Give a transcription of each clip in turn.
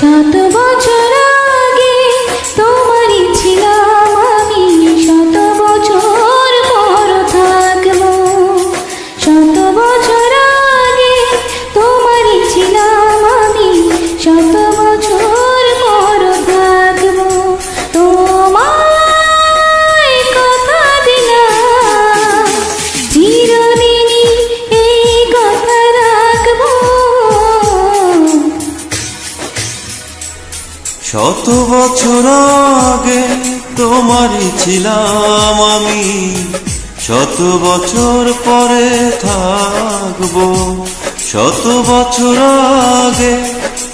শত বছর বছর আগে তোমারই ছিলাম আমি। শত বছর পরে থাকব। শত বছর আগে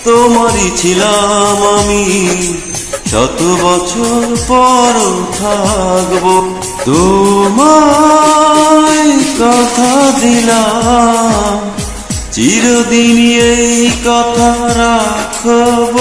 তোমারই ছিলাম আমি। শত বছর পর থাকব। তোমায় কথা দিলাম। চিরদিন এই কথা রাখব।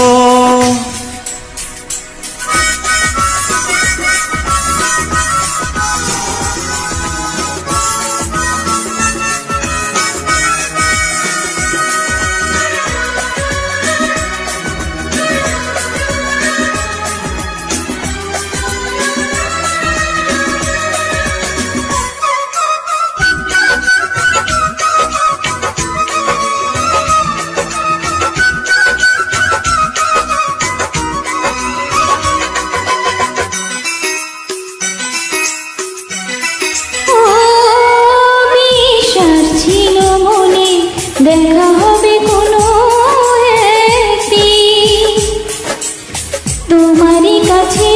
কাছে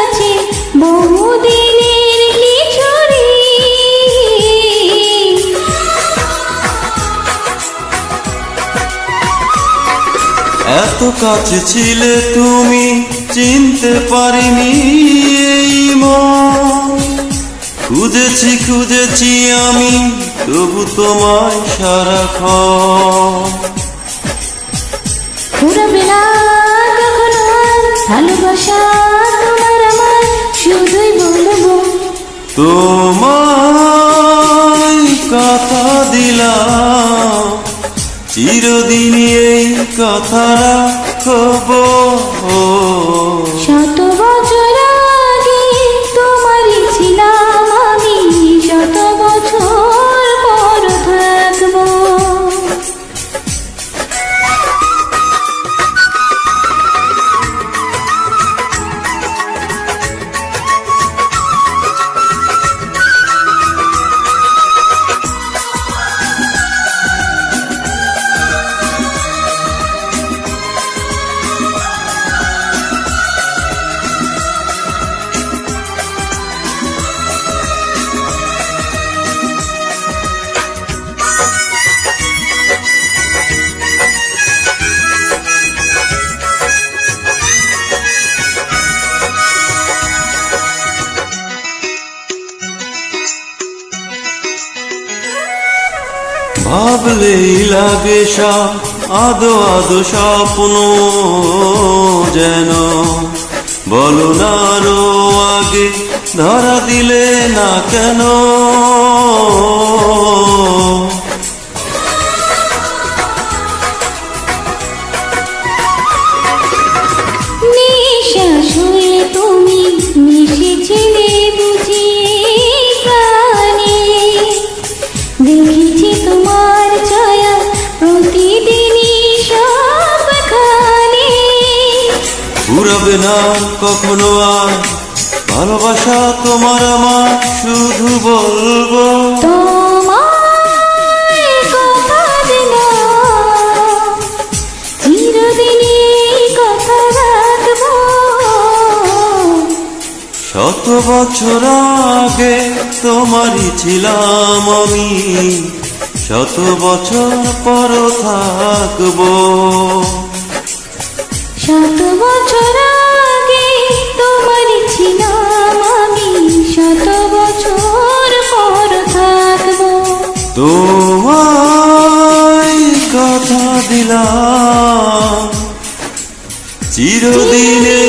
আছে বহুদিনের কিশোরী। এত কাছে ছিলে তুমি চিনতে পারিনি এই খুঁজেছি খুঁজেছি আমি তবু তোমায় সারাক্ষণ। ভালোবাসা তোমার কথা দিলাম চিরদিন এই কথা রাখব। ভাবলেই লাগে সা আদো আদো স্বপ্ন যেন। বলো না আগে ধরা দিলে না কেন? ফুরাবে না কখনো আর। ভালোবাসা তোমার আমার শুধু বলব। শত বছর আগে তোমারই ছিলাম আমি। শত বছর পর থাকব। কথা দিলাম। চিরদিন